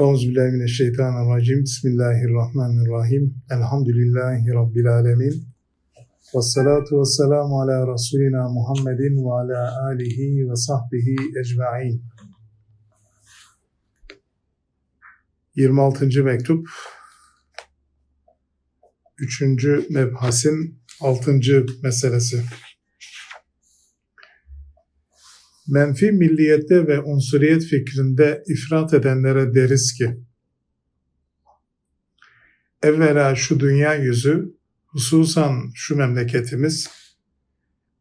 Euzubillahimineşşeytanirracim. Bismillahirrahmanirrahim. Elhamdülillahi Rabbil alemin. Ve salatu ve selamu ala Resulina Muhammedin ve ala alihi ve sahbihi ecma'in. 26. mektup 3. mebhasin 6. meselesi. Menfi milliyette ve unsuriyet fikrinde ifrat edenlere deriz ki, evvela şu dünya yüzü, hususan şu memleketimiz,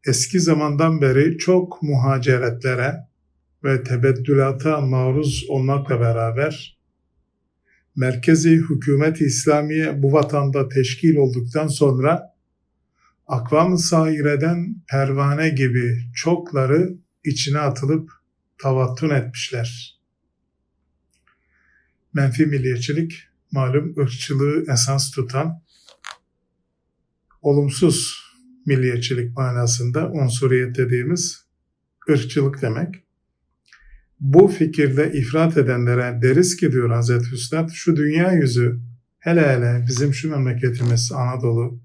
eski zamandan beri çok muhaceretlere ve tebeddülata maruz olmakla beraber, merkezi hükümet İslamiye bu vatanda teşkil olduktan sonra, akvam-ı saireden pervane gibi çokları içine atılıp tavattun etmişler. Menfi milliyetçilik malum ırkçılığı esas tutan olumsuz milliyetçilik manasında unsuriyet dediğimiz ırkçılık demek. Bu fikirde ifrat edenlere deriz ki diyor Hazreti Üstad şu dünya yüzü hele hele bizim şu memleketimiz Anadolu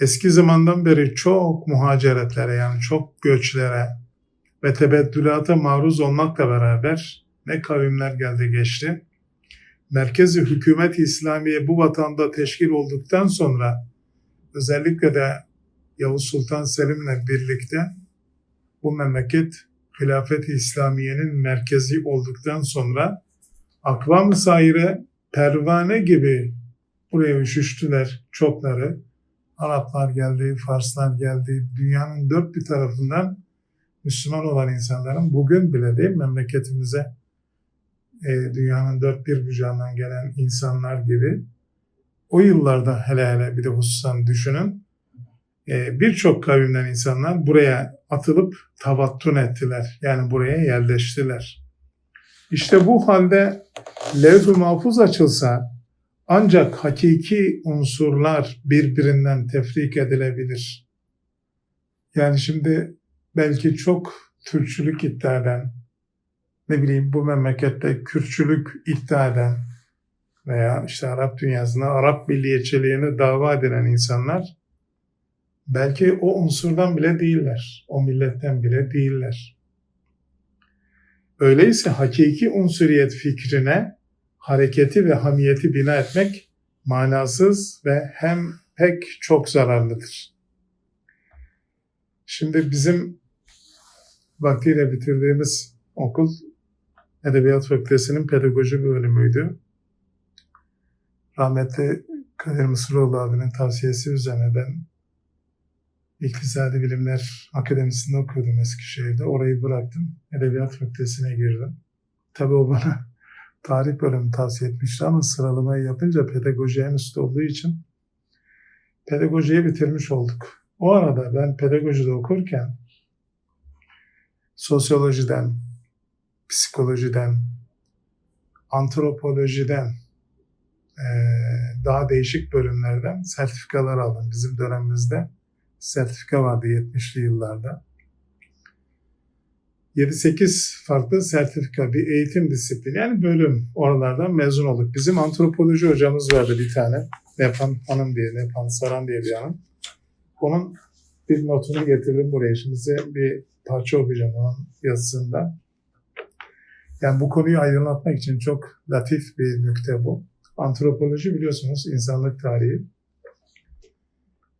eski zamandan beri çok muhaceretlere yani çok göçlere ve tebeddülata maruz olmakla beraber ne kavimler geldi geçti. Merkezi hükümet İslamiye bu vatanda teşkil olduktan sonra özellikle de Yavuz Sultan Selim'le birlikte bu memleket hilafet-i İslamiye'nin merkezi olduktan sonra akvam-ı saire pervane gibi buraya üşüştüler çokları. Araplar geldi, Farslar geldi, dünyanın dört bir tarafından Müslüman olan insanların bugün bile değil memleketimize e, dünyanın dört bir bucağından gelen insanlar gibi o yıllarda hele hele bir de hususan düşünün e, birçok kavimden insanlar buraya atılıp tavattun ettiler. Yani buraya yerleştiler. İşte bu halde levh-i mahfuz açılsa ancak hakiki unsurlar birbirinden tefrik edilebilir. Yani şimdi belki çok Türkçülük iddia eden, ne bileyim bu memlekette Kürtçülük iddia eden veya işte Arap dünyasında Arap milliyetçiliğini dava edilen insanlar belki o unsurdan bile değiller, o milletten bile değiller. Öyleyse hakiki unsuriyet fikrine hareketi ve hamiyeti bina etmek manasız ve hem pek çok zararlıdır. Şimdi bizim vaktiyle bitirdiğimiz okul Edebiyat Fakültesi'nin pedagoji bölümüydü. Rahmetli Kadir Mısıroğlu abinin tavsiyesi üzerine ben İktisadi Bilimler Akademisi'nde okuyordum Eskişehir'de. Orayı bıraktım. Edebiyat Fakültesi'ne girdim. Tabii o bana tarih bölümü tavsiye etmişti ama sıralamayı yapınca pedagoji en üstte olduğu için pedagojiyi bitirmiş olduk. O arada ben pedagojide okurken sosyolojiden, psikolojiden, antropolojiden, daha değişik bölümlerden sertifikalar aldım. Bizim dönemimizde sertifika vardı 70'li yıllarda. 7-8 farklı sertifika, bir eğitim disiplini yani bölüm oralardan mezun olduk. Bizim antropoloji hocamız vardı bir tane. Nepan Hanım diye, Nepan Saran diye bir hanım. Onun bir notunu getirdim buraya. Şimdi size bir parça okuyacağım onun yazısında. Yani bu konuyu aydınlatmak için çok latif bir nükte bu. Antropoloji biliyorsunuz insanlık tarihi.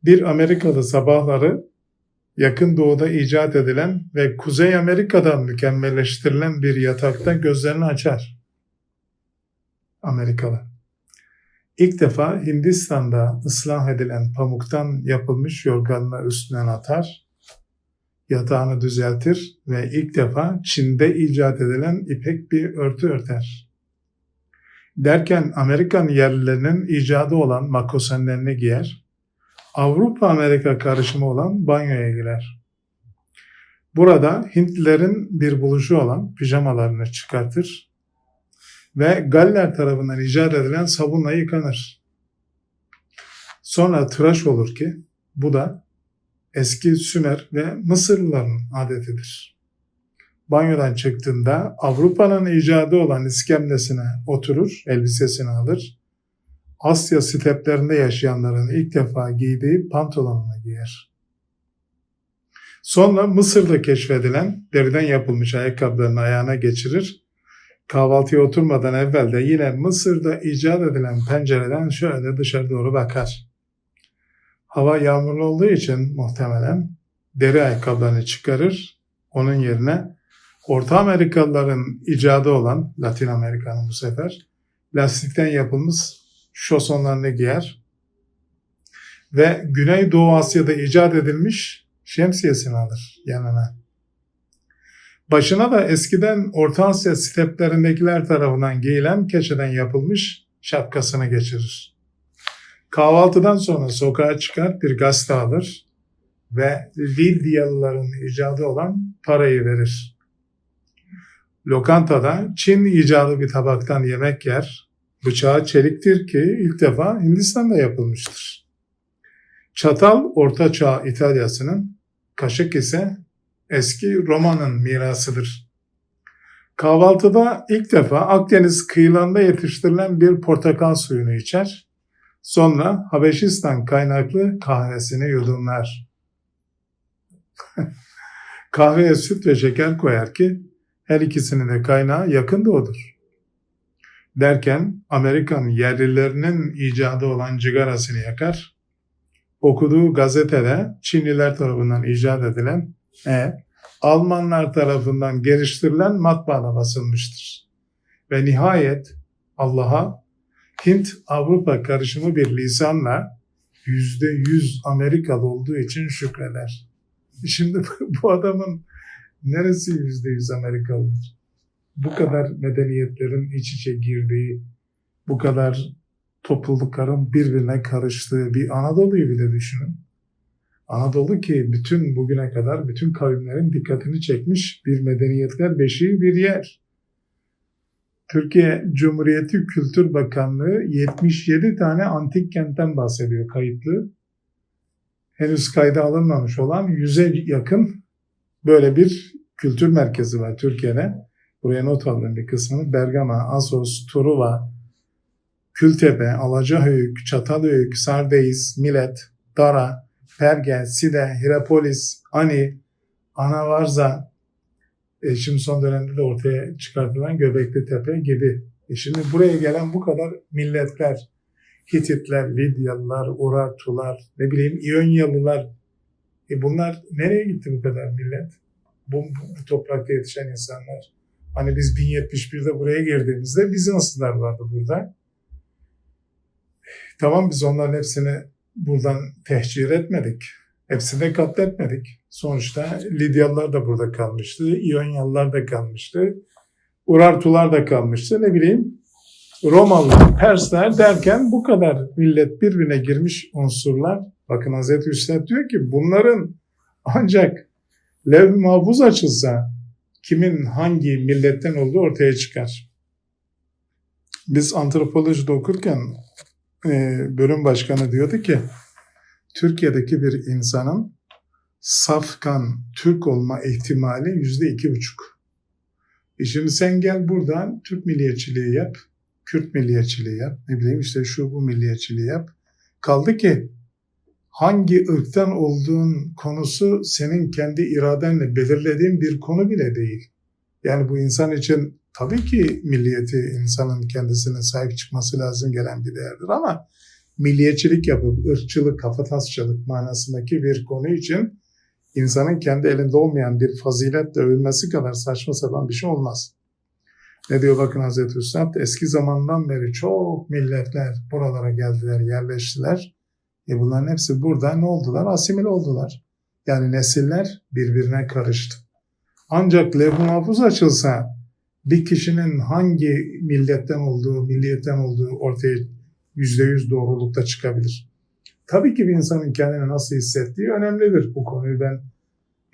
Bir Amerikalı sabahları yakın doğuda icat edilen ve Kuzey Amerika'dan mükemmelleştirilen bir yatakta gözlerini açar. Amerikalı. İlk defa Hindistan'da ıslah edilen pamuktan yapılmış yorganını üstünden atar yatağını düzeltir ve ilk defa Çin'de icat edilen ipek bir örtü örter. Derken Amerikan yerlilerinin icadı olan makosenlerini giyer, Avrupa-Amerika karışımı olan banyoya girer. Burada Hintlilerin bir buluşu olan pijamalarını çıkartır ve Galler tarafından icat edilen sabunla yıkanır. Sonra tıraş olur ki bu da eski Sümer ve Mısırlıların adetidir. banyodan çıktığında Avrupa'nın icadı olan iskemlesine oturur, elbisesini alır. Asya steplerinde yaşayanların ilk defa giydiği pantolonunu giyer. Sonra Mısır'da keşfedilen deriden yapılmış ayakkabılarını ayağına geçirir. Kahvaltıya oturmadan evvel de yine Mısır'da icat edilen pencereden şöyle dışarı doğru bakar. Hava yağmurlu olduğu için muhtemelen deri ayakkabılarını çıkarır. Onun yerine Orta Amerikalıların icadı olan, Latin Amerika'nın bu sefer, lastikten yapılmış şosonlarını giyer. Ve Güneydoğu Asya'da icat edilmiş şemsiyesini alır yanına. Başına da eskiden Orta Asya steplerindekiler tarafından giyilen keçeden yapılmış şapkasını geçirir. Kahvaltıdan sonra sokağa çıkar bir gazete alır ve Lidyalıların icadı olan parayı verir. Lokantada Çin icadı bir tabaktan yemek yer. Bıçağı çeliktir ki ilk defa Hindistan'da yapılmıştır. Çatal Orta Çağ İtalyası'nın, kaşık ise eski Roma'nın mirasıdır. Kahvaltıda ilk defa Akdeniz kıyılarında yetiştirilen bir portakal suyunu içer. Sonra Habeşistan kaynaklı kahvesini yudumlar. Kahveye süt ve şeker koyar ki her ikisinin de kaynağı yakın doğudur. Derken Amerikan yerlilerinin icadı olan cigarasını yakar. Okuduğu gazetede Çinliler tarafından icat edilen e, Almanlar tarafından geliştirilen matbaada basılmıştır. Ve nihayet Allah'a Hint-Avrupa karışımı bir lisanla yüzde yüz Amerikalı olduğu için şükreder. Şimdi bu adamın neresi yüzde yüz Amerikalıdır? Bu kadar medeniyetlerin iç içe girdiği, bu kadar toplulukların birbirine karıştığı bir Anadolu'yu bile düşünün. Anadolu ki bütün bugüne kadar bütün kavimlerin dikkatini çekmiş bir medeniyetler beşiği bir yer. Türkiye Cumhuriyeti Kültür Bakanlığı 77 tane antik kentten bahsediyor kayıtlı. Henüz kayda alınmamış olan 100'e yakın böyle bir kültür merkezi var Türkiye'de. Buraya not aldım bir kısmını. Bergama, Assos, Truva, Kültepe, Alacahöyük, Çatalhöyük, Sardeis, Milet, Dara, Perge, Side, Hirapolis, Ani, Anavarza, e, şimdi son dönemde de ortaya çıkartılan Göbekli Tepe gibi. E şimdi buraya gelen bu kadar milletler, Hititler, Lidyalılar, Urartular, ne bileyim İyonyalılar, e bunlar nereye gitti bu kadar millet? Bu, bu, toprakta yetişen insanlar. Hani biz 1071'de buraya girdiğimizde Bizanslılar vardı burada. Tamam biz onların hepsini buradan tehcir etmedik. Hepsini katletmedik. Sonuçta Lidyalılar da burada kalmıştı. İyonyalılar da kalmıştı. Urartular da kalmıştı. Ne bileyim Romalılar, Persler derken bu kadar millet birbirine girmiş unsurlar. Bakın Hazreti Üstad diyor ki bunların ancak lev mahfuz açılsa kimin hangi milletten olduğu ortaya çıkar. Biz antropolojide okurken e, bölüm başkanı diyordu ki Türkiye'deki bir insanın safkan Türk olma ihtimali yüzde iki buçuk. E şimdi sen gel buradan Türk milliyetçiliği yap, Kürt milliyetçiliği yap, ne bileyim işte şu bu milliyetçiliği yap. Kaldı ki hangi ırktan olduğun konusu senin kendi iradenle belirlediğin bir konu bile değil. Yani bu insan için tabii ki milliyeti insanın kendisine sahip çıkması lazım gelen bir değerdir ama milliyetçilik yapıp ırkçılık, kafatasçılık manasındaki bir konu için insanın kendi elinde olmayan bir faziletle övülmesi kadar saçma sapan bir şey olmaz. Ne diyor bakın Hazreti Üstad? Eski zamandan beri çok milletler buralara geldiler, yerleştiler. E bunların hepsi burada ne oldular? Asimil oldular. Yani nesiller birbirine karıştı. Ancak levh-i mahfuz açılsa bir kişinin hangi milletten olduğu, milliyetten olduğu ortaya yüzde yüz doğrulukta çıkabilir. Tabii ki bir insanın kendini nasıl hissettiği önemlidir. Bu konuyu ben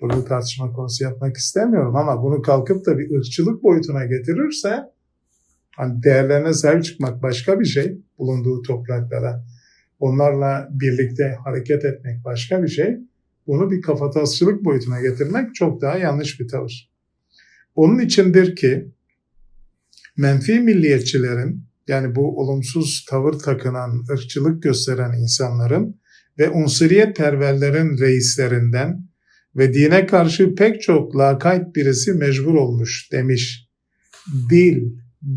burada tartışma konusu yapmak istemiyorum ama bunu kalkıp da bir ırkçılık boyutuna getirirse hani değerlerine sahip çıkmak başka bir şey bulunduğu topraklara. Onlarla birlikte hareket etmek başka bir şey. Bunu bir kafatasçılık boyutuna getirmek çok daha yanlış bir tavır. Onun içindir ki menfi milliyetçilerin yani bu olumsuz tavır takınan, ırkçılık gösteren insanların ve unsuriyet perverlerin reislerinden ve dine karşı pek çok lakayt birisi mecbur olmuş demiş. Dil,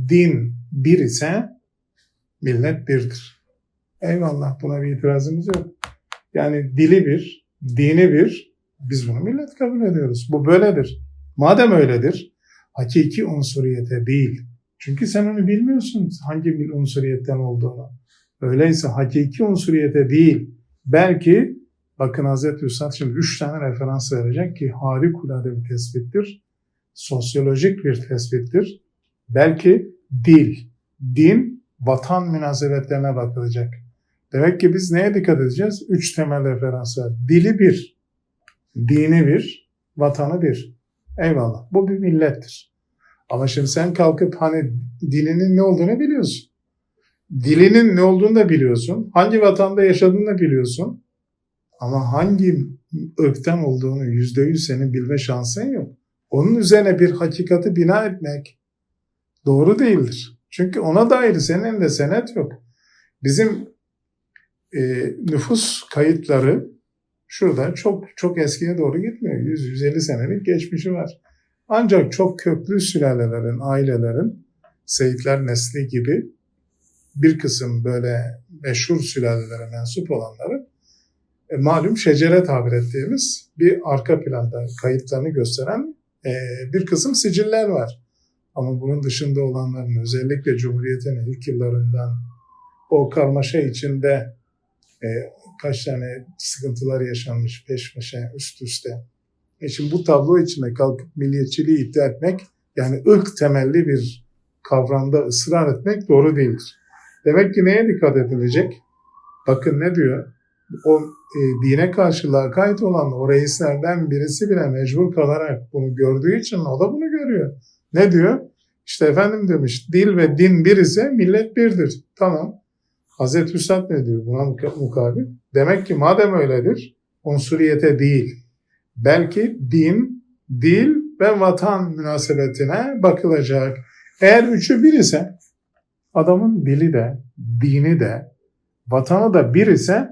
din bir ise millet birdir. Eyvallah buna bir itirazımız yok. Yani dili bir, dini bir, biz bunu millet kabul ediyoruz. Bu böyledir. Madem öyledir, hakiki unsuriyete değil. Çünkü sen onu bilmiyorsun hangi bir unsuriyetten olduğunu. Öyleyse hakiki unsuriyete değil, belki bakın Hazreti Üstad şimdi üç tane referans verecek ki harikulade bir tespittir. Sosyolojik bir tespittir. Belki dil, din, vatan münasebetlerine bakılacak. Demek ki biz neye dikkat edeceğiz? Üç temel referans var. Dili bir, dini bir, vatanı bir. Eyvallah. Bu bir millettir. Ama şimdi sen kalkıp hani dilinin ne olduğunu biliyorsun. Dilinin ne olduğunu da biliyorsun. Hangi vatanda yaşadığını da biliyorsun. Ama hangi ırktan olduğunu yüzde yüz senin bilme şansın yok. Onun üzerine bir hakikati bina etmek doğru değildir. Çünkü ona dair senin de senet yok. Bizim e, nüfus kayıtları şurada çok çok eskiye doğru gitmiyor. 100-150 senelik geçmişi var. Ancak çok köklü sülalelerin, ailelerin, Seyitler nesli gibi bir kısım böyle meşhur sülalelere mensup olanların e, malum şecere tabir ettiğimiz bir arka planda kayıtlarını gösteren e, bir kısım siciller var. Ama bunun dışında olanların özellikle Cumhuriyet'in ilk yıllarından o karmaşa içinde e, kaç tane sıkıntılar yaşanmış peş peşe üst üste. E şimdi bu tablo içinde kalkıp milliyetçiliği iddia etmek yani ırk temelli bir kavramda ısrar etmek doğru değildir. Demek ki neye dikkat edilecek? Bakın ne diyor? O e, dine karşı lakayt olan o reislerden birisi bile mecbur kalarak bunu gördüğü için o da bunu görüyor. Ne diyor? İşte efendim demiş dil ve din bir ise millet birdir. Tamam. Hazreti Üstad ne diyor buna mukabil? Demek ki madem öyledir unsuriyete değil belki din, dil ve vatan münasebetine bakılacak. Eğer üçü bir ise adamın dili de, dini de, vatanı da bir ise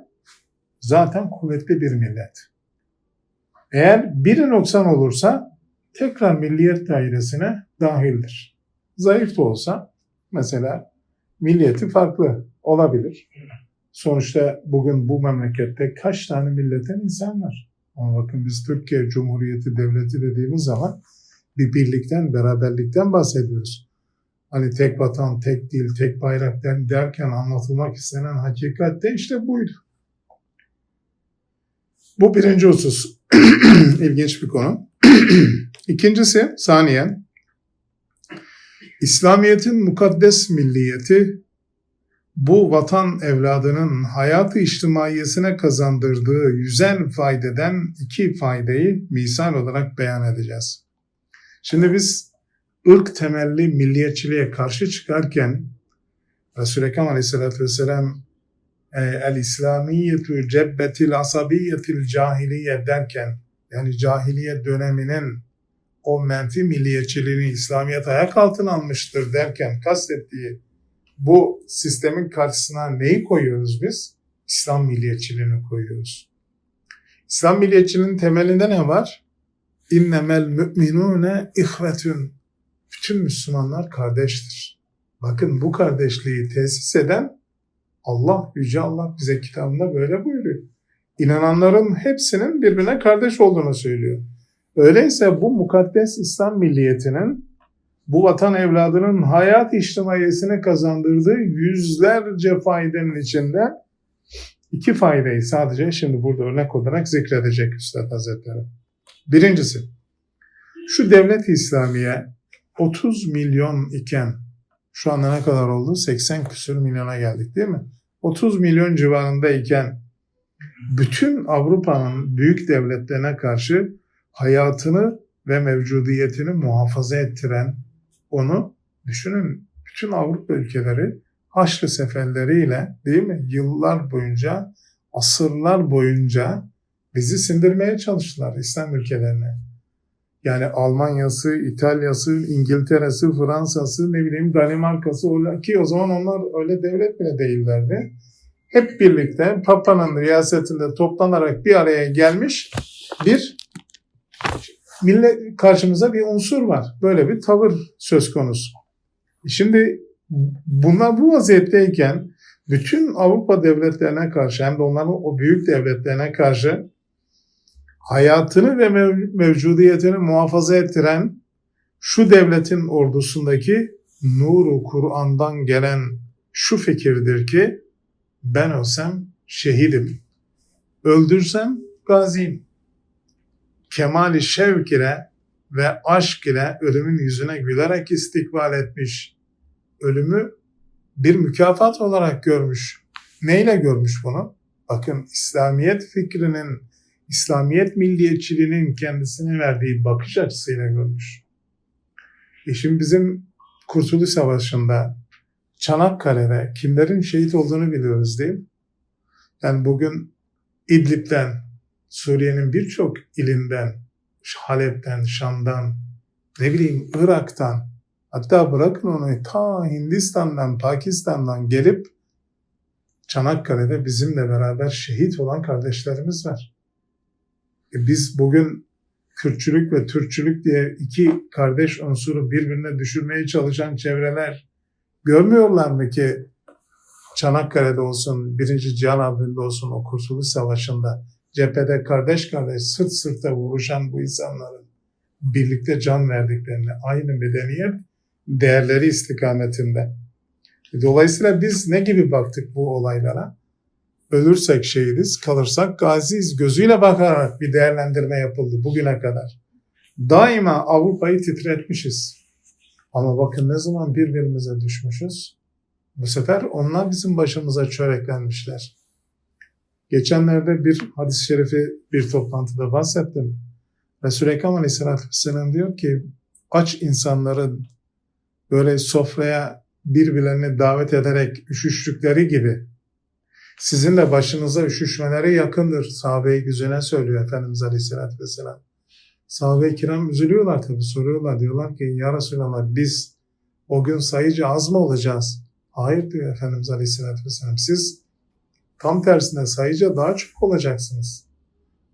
zaten kuvvetli bir millet. Eğer biri noksan olursa tekrar milliyet dairesine dahildir. Zayıf da olsa mesela milliyeti farklı olabilir. Sonuçta bugün bu memlekette kaç tane milletten insan var? Ama bakın biz Türkiye Cumhuriyeti Devleti dediğimiz zaman bir birlikten, beraberlikten bahsediyoruz. Hani tek vatan, tek dil, tek bayrak derken anlatılmak istenen hakikat de işte buydu. Bu birinci husus. İlginç bir konu. İkincisi, saniyen, İslamiyet'in mukaddes milliyeti bu vatan evladının hayatı içtimaiyesine kazandırdığı yüzen faydeden iki faydayı misal olarak beyan edeceğiz. Şimdi biz ırk temelli milliyetçiliğe karşı çıkarken Resul-i Ekrem aleyhissalatü vesselam e, el İslamiyetu cebbetil asabiyetil cahiliye derken yani cahiliye döneminin o menfi milliyetçiliğini İslamiyet ayak altına almıştır derken kastettiği bu sistemin karşısına neyi koyuyoruz biz? İslam milliyetçiliğini koyuyoruz. İslam milliyetçiliğinin temelinde ne var? İnnemel müminune ihvetün. Bütün Müslümanlar kardeştir. Bakın bu kardeşliği tesis eden Allah, Yüce Allah bize kitabında böyle buyuruyor. İnananların hepsinin birbirine kardeş olduğunu söylüyor. Öyleyse bu mukaddes İslam milliyetinin bu vatan evladının hayat içtimaiyesine kazandırdığı yüzlerce faydanın içinde iki faydayı sadece şimdi burada örnek olarak zikredecek Üstad Hazretleri. Birincisi, şu devlet İslamiye 30 milyon iken şu anda ne kadar oldu? 80 küsür milyona geldik değil mi? 30 milyon civarında iken bütün Avrupa'nın büyük devletlerine karşı hayatını ve mevcudiyetini muhafaza ettiren onu düşünün bütün Avrupa ülkeleri Haçlı seferleriyle değil mi yıllar boyunca asırlar boyunca bizi sindirmeye çalıştılar İslam ülkelerine. Yani Almanya'sı, İtalya'sı, İngiltere'si, Fransa'sı, ne bileyim Danimarka'sı ki o zaman onlar öyle devlet bile değillerdi. Hep birlikte Papa'nın riyasetinde toplanarak bir araya gelmiş bir millet karşımıza bir unsur var. Böyle bir tavır söz konusu. Şimdi bunlar bu vaziyetteyken bütün Avrupa devletlerine karşı hem de onların o büyük devletlerine karşı hayatını ve mev- mevcudiyetini muhafaza ettiren şu devletin ordusundaki nuru Kur'an'dan gelen şu fikirdir ki ben ölsem şehidim. Öldürsem gaziyim. Kemali şevk ile ve aşk ile ölümün yüzüne gülerek istikbal etmiş. Ölümü bir mükafat olarak görmüş. Neyle görmüş bunu? Bakın İslamiyet fikrinin, İslamiyet milliyetçiliğinin kendisine verdiği bakış açısıyla görmüş. E şimdi bizim Kurtuluş Savaşı'nda Çanakkale'de kimlerin şehit olduğunu biliyoruz değil mi? Yani bugün İdlib'den, Suriye'nin birçok ilinden, Halep'ten, Şam'dan, ne bileyim Irak'tan, hatta bırakın onu ta Hindistan'dan, Pakistan'dan gelip Çanakkale'de bizimle beraber şehit olan kardeşlerimiz var. E biz bugün Kürtçülük ve Türkçülük diye iki kardeş unsuru birbirine düşürmeye çalışan çevreler görmüyorlar mı ki Çanakkale'de olsun, Birinci Cihan Harbi'nde olsun o Kurtuluş Savaşı'nda cephede kardeş kardeş sırt sırta vuruşan bu insanların birlikte can verdiklerini, aynı medeniyet değerleri istikametinde. Dolayısıyla biz ne gibi baktık bu olaylara? Ölürsek şehidiz, kalırsak gaziyiz. Gözüyle bakarak bir değerlendirme yapıldı bugüne kadar. Daima Avrupa'yı titretmişiz. Ama bakın ne zaman birbirimize düşmüşüz? Bu sefer onlar bizim başımıza çöreklenmişler. Geçenlerde bir hadis-i şerifi bir toplantıda bahsettim. Resul-i Ekrem Aleyhisselatü Vesselam diyor ki aç insanların böyle sofraya birbirlerini davet ederek üşüştükleri gibi sizin de başınıza üşüşmeleri yakındır. Sahabe-i güzene söylüyor Efendimiz Aleyhisselatü Vesselam. Sahabe-i kiram üzülüyorlar tabii soruyorlar. Diyorlar ki ya Resulallah biz o gün sayıca az mı olacağız? Hayır diyor Efendimiz Aleyhisselatü Vesselam. Siz tam tersine sayıca daha çok olacaksınız.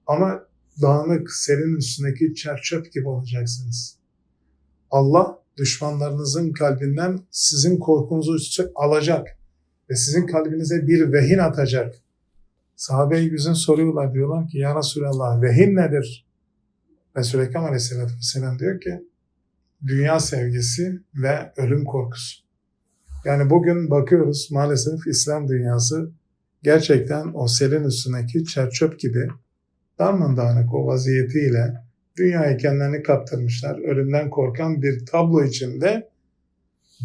Ama dağınık, selin üstündeki çerçöp gibi olacaksınız. Allah düşmanlarınızın kalbinden sizin korkunuzu alacak ve sizin kalbinize bir vehin atacak. Sahabe-i güzün soruyorlar diyorlar ki ya Resulallah vehin nedir? Resul-i Ekrem Aleyhisselatü Vesselam diyor ki dünya sevgisi ve ölüm korkusu. Yani bugün bakıyoruz maalesef İslam dünyası gerçekten o selin üstündeki çerçöp gibi darmadağınık o vaziyetiyle dünyayı kendilerini kaptırmışlar. Ölümden korkan bir tablo içinde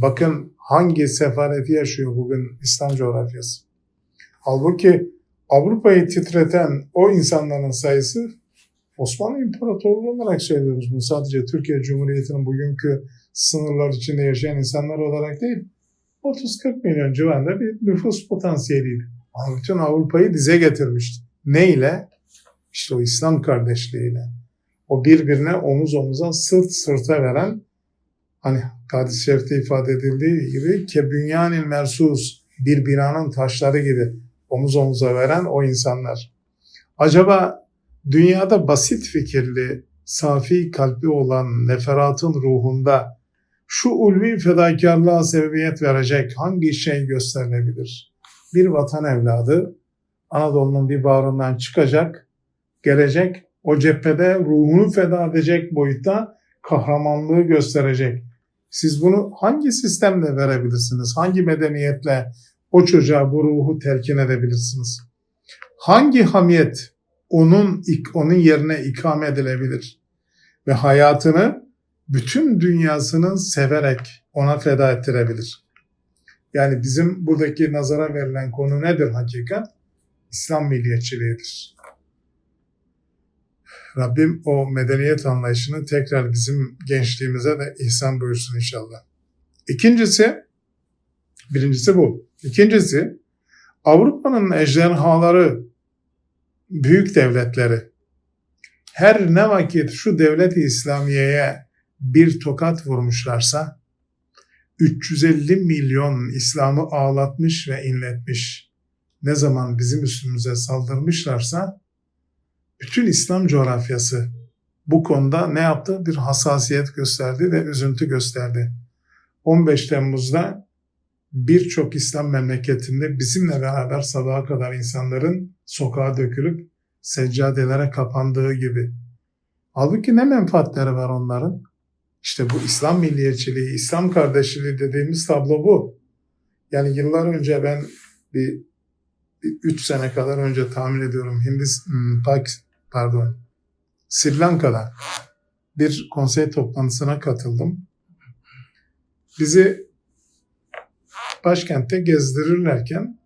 bakın hangi sefaleti yaşıyor bugün İslam coğrafyası. Halbuki Avrupa'yı titreten o insanların sayısı Osmanlı İmparatorluğu olarak söylüyoruz bunu. Sadece Türkiye Cumhuriyeti'nin bugünkü sınırlar içinde yaşayan insanlar olarak değil. 30-40 milyon civarında bir nüfus potansiyeliydi. Bütün Avrupa'yı dize getirmişti. Ne ile? İşte o İslam kardeşliğiyle. O birbirine omuz omuza sırt sırta veren hani hadis-i şerifte ifade edildiği gibi kebünyanil mersus bir binanın taşları gibi omuz omuza veren o insanlar. Acaba dünyada basit fikirli, safi kalbi olan neferatın ruhunda şu ulvi fedakarlığa sebebiyet verecek hangi şey gösterilebilir? Bir vatan evladı Anadolu'nun bir bağrından çıkacak, gelecek, o cephede ruhunu feda edecek boyutta kahramanlığı gösterecek. Siz bunu hangi sistemle verebilirsiniz? Hangi medeniyetle o çocuğa bu ruhu telkin edebilirsiniz? Hangi hamiyet onun onun yerine ikame edilebilir ve hayatını bütün dünyasını severek ona feda ettirebilir. Yani bizim buradaki nazara verilen konu nedir hakikat? İslam milliyetçiliğidir. Rabbim o medeniyet anlayışını tekrar bizim gençliğimize de ihsan buyursun inşallah. İkincisi, birincisi bu. İkincisi, Avrupa'nın ejderhaları, büyük devletleri her ne vakit şu devlet-i İslamiye'ye bir tokat vurmuşlarsa 350 milyon İslam'ı ağlatmış ve inletmiş. Ne zaman bizim üstümüze saldırmışlarsa bütün İslam coğrafyası bu konuda ne yaptı? Bir hassasiyet gösterdi ve üzüntü gösterdi. 15 Temmuz'da birçok İslam memleketinde bizimle beraber sabaha kadar insanların sokağa dökülüp seccadelere kapandığı gibi. Halbuki ne menfaatleri var onların? İşte bu İslam milliyetçiliği, İslam kardeşliği dediğimiz tablo bu. Yani yıllar önce ben bir, bir üç sene kadar önce tahmin ediyorum Hindistan, hmm, pardon, Sri Lanka'da bir konsey toplantısına katıldım. Bizi başkentte gezdirirlerken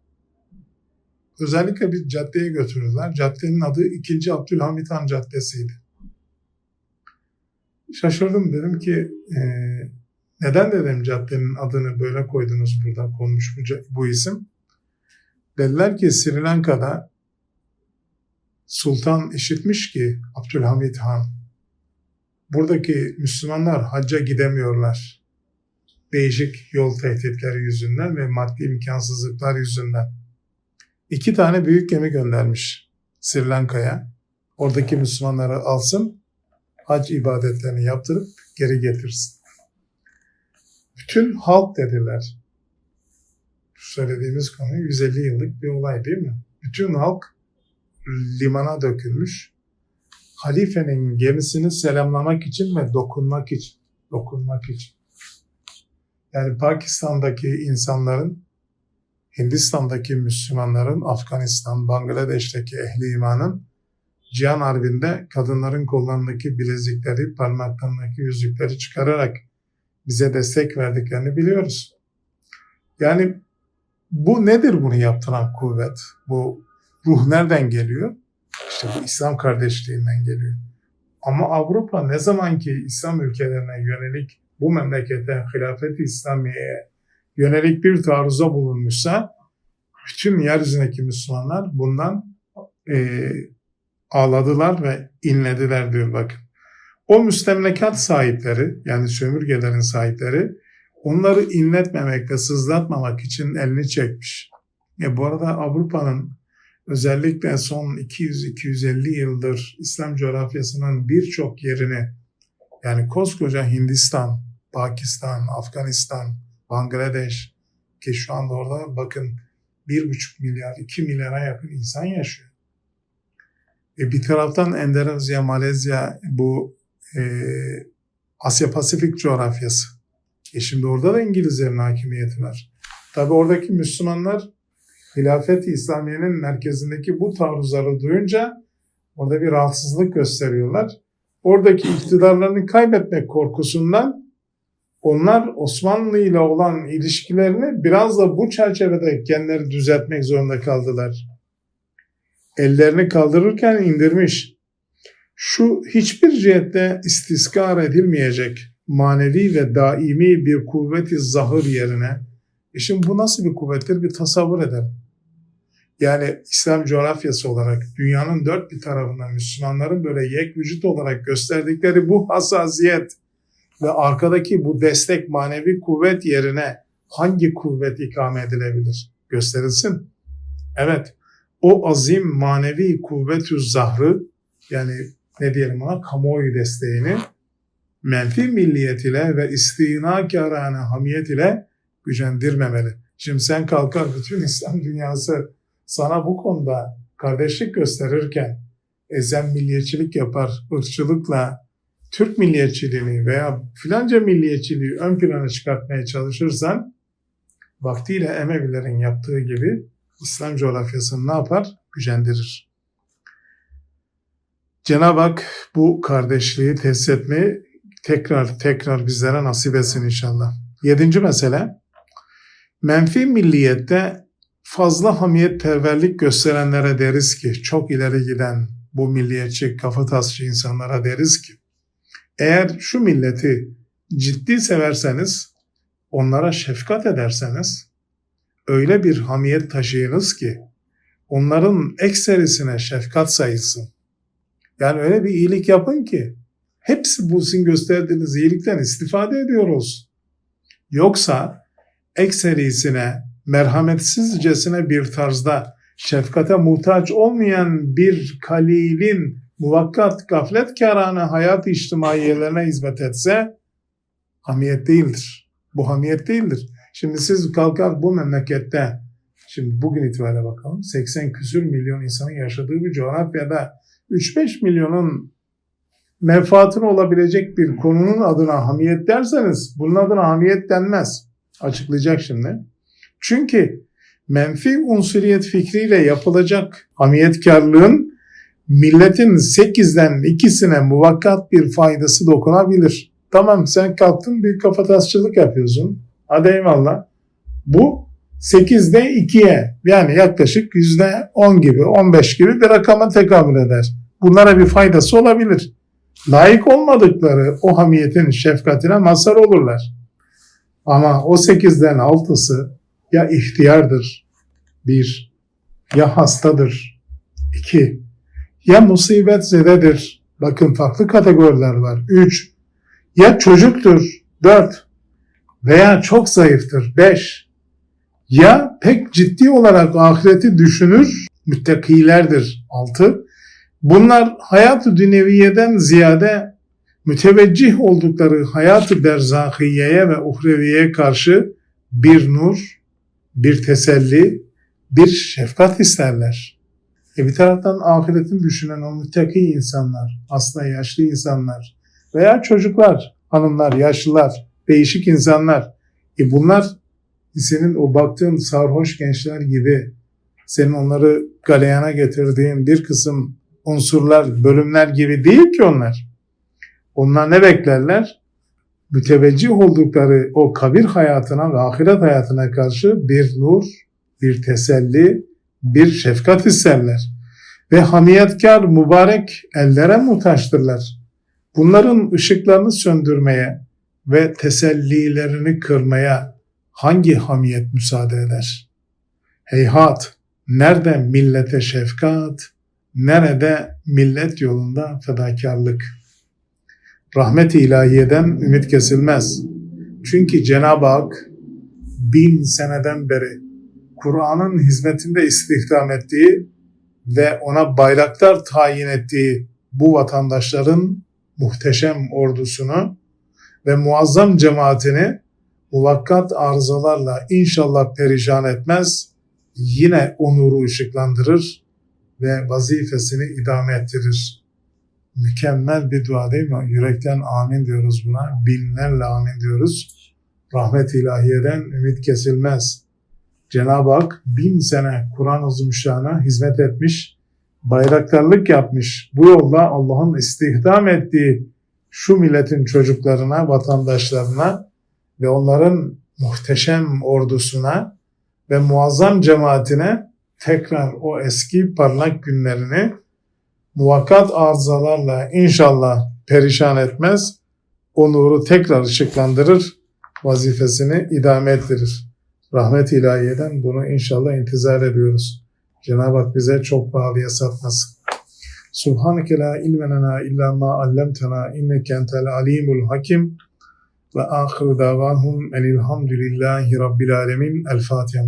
özellikle bir caddeye götürürler. Caddenin adı 2. Abdülhamit Han Caddesi'ydi. Şaşırdım dedim ki e, neden dedim caddenin adını böyle koydunuz burada konmuş bu, bu isim. Dediler ki Sri Lanka'da sultan işitmiş ki Abdülhamit Han buradaki Müslümanlar hacca gidemiyorlar. Değişik yol tehditleri yüzünden ve maddi imkansızlıklar yüzünden. İki tane büyük gemi göndermiş Sri Lanka'ya. Oradaki Müslümanları alsın, hac ibadetlerini yaptırıp geri getirsin. Bütün halk dediler. Söylediğimiz konu 150 yıllık bir olay değil mi? Bütün halk limana dökülmüş. Halifenin gemisini selamlamak için ve dokunmak için. Dokunmak için. Yani Pakistan'daki insanların, Hindistan'daki Müslümanların, Afganistan, Bangladeş'teki ehli imanın Cihan Harbi'nde kadınların kollarındaki bilezikleri, parmaklarındaki yüzükleri çıkararak bize destek verdiklerini biliyoruz. Yani bu nedir bunu yaptıran kuvvet? Bu ruh nereden geliyor? İşte bu İslam kardeşliğinden geliyor. Ama Avrupa ne zaman ki İslam ülkelerine yönelik bu memlekete hilafet-i İslamiye'ye yönelik bir taarruza bulunmuşsa bütün yeryüzündeki Müslümanlar bundan e, ağladılar ve inlediler diyor bakın. O müstemlekat sahipleri yani sömürgelerin sahipleri onları inletmemek ve sızlatmamak için elini çekmiş. E bu arada Avrupa'nın özellikle son 200-250 yıldır İslam coğrafyasının birçok yerini yani koskoca Hindistan, Pakistan, Afganistan, Bangladeş ki şu anda orada bakın 1,5 milyar, 2 milyara yakın insan yaşıyor. E bir taraftan Endonezya, Malezya bu e, Asya Pasifik coğrafyası. E şimdi orada da İngilizlerin hakimiyeti var. Tabi oradaki Müslümanlar hilafet-i İslamiye'nin merkezindeki bu taarruzları duyunca orada bir rahatsızlık gösteriyorlar. Oradaki iktidarlarını kaybetmek korkusundan onlar Osmanlı ile olan ilişkilerini biraz da bu çerçevede kendileri düzeltmek zorunda kaldılar. Ellerini kaldırırken indirmiş. Şu hiçbir cihette istiskar edilmeyecek manevi ve daimi bir kuvveti zahır yerine e şimdi bu nasıl bir kuvvettir bir tasavvur edelim. Yani İslam coğrafyası olarak dünyanın dört bir tarafında Müslümanların böyle yek vücut olarak gösterdikleri bu hassasiyet ve arkadaki bu destek manevi kuvvet yerine hangi kuvvet ikame edilebilir? Gösterilsin. Evet, o azim manevi kuvvetü zahrı yani ne diyelim ona kamuoyu desteğini menfi milliyet ile ve istinakârâne hamiyet ile gücendirmemeli. Şimdi sen kalkar bütün İslam dünyası sana bu konuda kardeşlik gösterirken ezen milliyetçilik yapar, ırkçılıkla Türk milliyetçiliğini veya filanca milliyetçiliği ön plana çıkartmaya çalışırsan vaktiyle Emevilerin yaptığı gibi İslam coğrafyasını ne yapar? Gücendirir. Cenab-ı Hak bu kardeşliği tesis etmeyi tekrar tekrar bizlere nasip etsin inşallah. Yedinci mesele, menfi milliyette fazla hamiyet perverlik gösterenlere deriz ki, çok ileri giden bu milliyetçi, kafatasçı insanlara deriz ki, eğer şu milleti ciddi severseniz, onlara şefkat ederseniz, öyle bir hamiyet taşıyınız ki, onların ekserisine şefkat sayılsın. Yani öyle bir iyilik yapın ki hepsi bu sizin gösterdiğiniz iyilikten istifade ediyor olsun. Yoksa ekserisine, merhametsizcesine bir tarzda şefkate muhtaç olmayan bir kalilin muvakkat gafletkârane hayat içtimaiyelerine hizmet etse hamiyet değildir. Bu hamiyet değildir. Şimdi siz kalkar bu memlekette şimdi bugün itibariyle bakalım 80 küsür milyon insanın yaşadığı bir coğrafyada 3-5 milyonun menfaatine olabilecek bir konunun adına hamiyet derseniz bunun adına hamiyet denmez. Açıklayacak şimdi. Çünkü menfi unsuriyet fikriyle yapılacak hamiyetkarlığın milletin 8'den ikisine muvakkat bir faydası dokunabilir. Tamam sen kalktın bir kafatasçılık yapıyorsun. Hadi eyvallah. Bu 8'de 2'ye yani yaklaşık %10 gibi 15 gibi bir rakama tekabül eder. Bunlara bir faydası olabilir. Layık olmadıkları o hamiyetin şefkatine mazhar olurlar. Ama o 8'den 6'sı ya ihtiyardır, bir, ya hastadır, iki, ya musibet zededir, bakın farklı kategoriler var, üç, ya çocuktur, dört, veya çok zayıftır, beş, ya pek ciddi olarak ahireti düşünür, müttakilerdir, altı, bunlar hayat-ı dünyeviyeden ziyade müteveccih oldukları hayat-ı berzahiyeye ve uhreviyeye karşı bir nur, bir teselli, bir şefkat isterler. E bir taraftan ahiretin düşünen o müttaki insanlar, aslında yaşlı insanlar veya çocuklar, hanımlar, yaşlılar, değişik insanlar. E bunlar senin o baktığın sarhoş gençler gibi senin onları galeyana getirdiğin bir kısım unsurlar, bölümler gibi değil ki onlar. Onlar ne beklerler? Müteveccih oldukları o kabir hayatına ve ahiret hayatına karşı bir nur, bir teselli, bir şefkat isterler. Ve hamiyetkar mübarek ellere muhtaçtırlar. Bunların ışıklarını söndürmeye ve tesellilerini kırmaya hangi hamiyet müsaade eder? Heyhat, nerede millete şefkat, nerede millet yolunda fedakarlık? Rahmet-i ilahiyeden ümit kesilmez. Çünkü Cenab-ı Hak bin seneden beri Kur'an'ın hizmetinde istihdam ettiği ve ona bayraklar tayin ettiği bu vatandaşların muhteşem ordusunu ve muazzam cemaatini muvakkat arızalarla inşallah perişan etmez, yine onuru ışıklandırır ve vazifesini idame ettirir. Mükemmel bir dua değil mi? Yürekten amin diyoruz buna. Binlerle amin diyoruz. Rahmet ilahiyeden ümit kesilmez. Cenab-ı Hak bin sene Kur'an-ı Azimüşşan'a hizmet etmiş, bayraktarlık yapmış. Bu yolda Allah'ın istihdam ettiği şu milletin çocuklarına, vatandaşlarına ve onların muhteşem ordusuna ve muazzam cemaatine tekrar o eski parlak günlerini muvakkat arızalarla inşallah perişan etmez, o nuru tekrar ışıklandırır, vazifesini idame ettirir. Rahmet ilahiyeden bunu inşallah intizar ediyoruz. Cenab-ı Hak bize çok pahalıya satmasın. Subhaneke la ilme lena illa ma allamtena inneke entel alimul hakim ve ahir davanhum enilhamdülillahi rabbil alemin. El Fatiha.